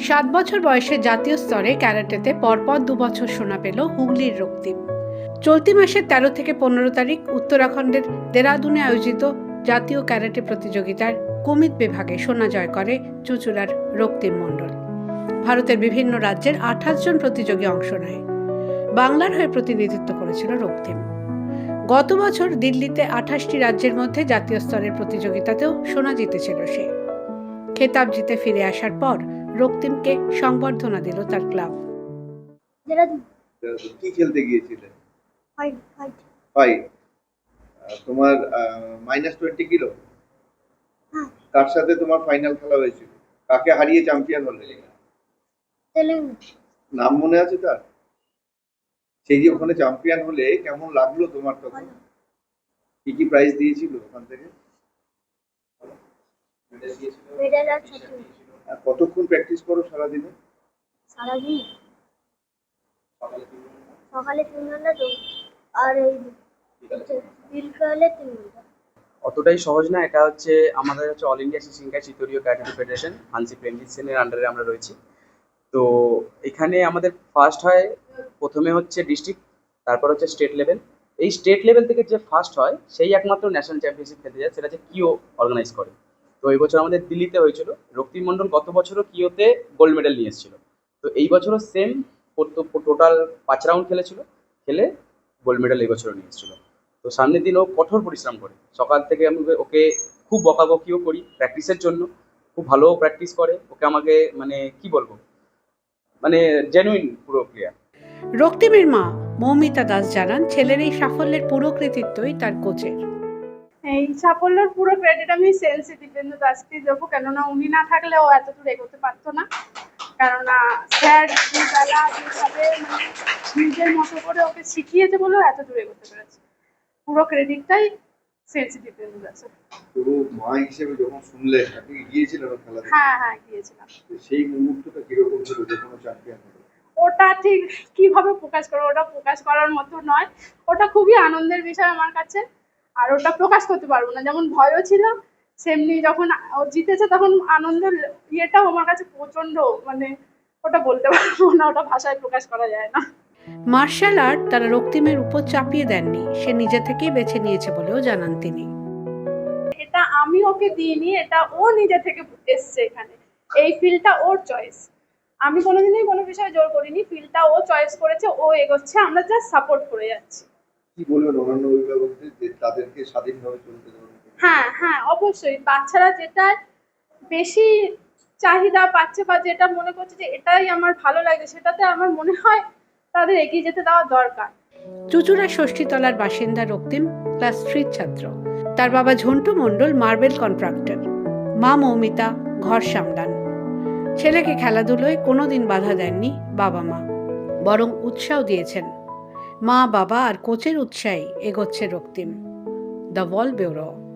সাত বছর বয়সে জাতীয় স্তরে ক্যারাটেতে পরপর দু বছর সোনা পেল হুগলির রক্তিম। চলতি মাসের তেরো থেকে পনেরো তারিখ উত্তরাখণ্ডের দেরাদুনে আয়োজিত জাতীয় ক্যারাটে প্রতিযোগিতার কুমিত বিভাগে সোনা জয় করে চুচুড়ার রক্তিম মণ্ডল। ভারতের বিভিন্ন রাজ্যের আঠাশ জন প্রতিযোগী অংশ নেয়। বাংলার হয়ে প্রতিনিধিত্ব করেছিল রক্তিম। গত বছর দিল্লিতে আঠাশটি রাজ্যের মধ্যে জাতীয় স্তরের প্রতিযোগিতাতেও সোনা জিতেছিল সে। খেতাব জিতে ফিরে আসার পর রক্তিমকে সংবর্ধনা দিল তার ক্লাব। কি খেলতে গিয়েছিলে ফাইট তোমার মাইনাস টোয়েন্টি কিলো? হ্যাঁ। কার সাথে তোমার ফাইনাল খেলা হয়েছিল? কাকে হারিয়ে চ্যাম্পিয়ন হলে? নাম মনে আছে তার? সেই যে ওখানে চ্যাম্পিয়ন হলে কেমন লাগল তোমার তখন? কি কি প্রাইজ দিয়েছিল ওখান থেকে? কতক্ষণ প্র্যাকটিস করো সারাদিনে? সারাদিন? সকালে তিন ঘণ্টা। তো আর এই বিকালে তিন ঘণ্টা। অতটাই সহজ না এটা হচ্ছে আমাদের হচ্ছে অল ইন্ডিয়া সিসিঙ্কা চিতরীয় ক্যারাটে ফেডারেশন হানসি প্রেমজিৎ সেনের আন্ডারে আমরা রয়েছি। তো এখানে আমাদের ফার্স্ট হয়, প্রথমে হচ্ছে ডিস্ট্রিক্ট তারপর হচ্ছে স্টেট লেভেল এই স্টেট লেভেল থেকে যে ফার্স্ট হয়, সেই একমাত্র ন্যাশনাল চ্যাম্পিয়নশিপ খেলতে যায়, সেটা হচ্ছে কিও অর্গানাইজ করে। তো এই বছর আমাদের দিল্লিতে হয়েছিল। রক্তিম মণ্ডল গত বছরও কিওতে গোল্ড মেডেল নিয়ে এসেছিল। তো এই বছরও সেম টোটাল পাঁচ রাউন্ড খেলেছিল। খেলে গোল্ড মেডেল এই বছরও নিয়ে এসেছিল। তো সামনের দিন ও কঠোর পরিশ্রম করে। সকাল থেকে আমি ওকে- খুব বকাবকিও করি প্র্যাকটিসের জন্য। খুব ভালো প্র্যাকটিস করে। ওকে আমাকে মানে কি বলব? মানে জেনুইন পুরো প্লেয়ার রক্তিমের মা মৌমিতা দাস জানান ছেলের এই সাফল্যের পুরো কৃতিত্বই তার কোচের। এই সাফল্যের পুরো ক্রেডিট আমি সেলসি দীপেন্দ্র দাসকে দেবো কেননা উনি না থাকলে ও এত দূর এগোতে পারতো না। কেননা স্যার দুবেলা যেভাবে মানে নিজের মতো করে ওকে শিখিয়েছে বলে ও এত দূর এগোতে পেরেছে। পুরো ক্রেডিটটাই দাসের তো মা হিসেবে যখন শুনলে আপনি গিয়েছিলেন খেলা হ্যাঁ হ্যাঁ গিয়েছিলাম। সেই মুহূর্তটা কীরকম ছিল? যে কোনো চ্যাম্পিয়ন হলো ওটা ঠিক কীভাবে প্রকাশ করব? ওটা প্রকাশ করার মতো নয়। ওটা খুবই আনন্দের বিষয় আমার কাছে। আর ওটা প্রকাশ করতে পারব না। যেমন ভয়ও ছিল সেমনি যখন ও জিতেছে তখন আনন্দের ইয়েটাও আমার কাছে প্রচণ্ড মানে ওটা বলতে পারব না ওটা ভাষায় প্রকাশ করা যায় না। মার্শাল আর্ট তারা রক্তিমের উপর চাপিয়ে দেননি সে নিজে থেকেই বেছে নিয়েছে বলেও জানান তিনি। এটা আমি ওকে দিইনি এটা ও নিজে থেকে এসছে এখানে। এই ফিল্ডটা ওর চয়েস আমি কোনোদিনই কোনো বিষয়ে জোর করিনি ফিল্ডটা ও চয়েস করেছে ও এগোচ্ছে আমরা জাস্ট সাপোর্ট করে যাচ্ছি। কি বলবেন অন্যান্য অভিভাবকদের যে তাদেরকে স্বাধীনভাবে চলতে দেবেন? হ্যাঁ হ্যাঁ অবশ্যই। বাচ্চারা যেটা বেশি চাহিদা পাচ্ছে বা যেটা মনে করছে যে এটাই আমার ভালো লাগে সেটাতে আমার মনে হয় তাদের এগিয়ে যেতে দেওয়া দরকার। চুচুড়া ষষ্ঠীতলার বাসিন্দা রক্তিম, ক্লাস থ্রির ছাত্র। তার বাবা ঝন্টু মণ্ডল, মার্বেল কন্ট্রাক্টর মা মৌমিতা, ঘর সামলান। ছেলেকে খেলাধুলোয় কোনোদিন বাধা দেননি বাবা মা। বরং উৎসাহ দিয়েছেন। মা, বাবা আর কোচের উৎসাহে এগোচ্ছে রক্তিম। The wall bureau.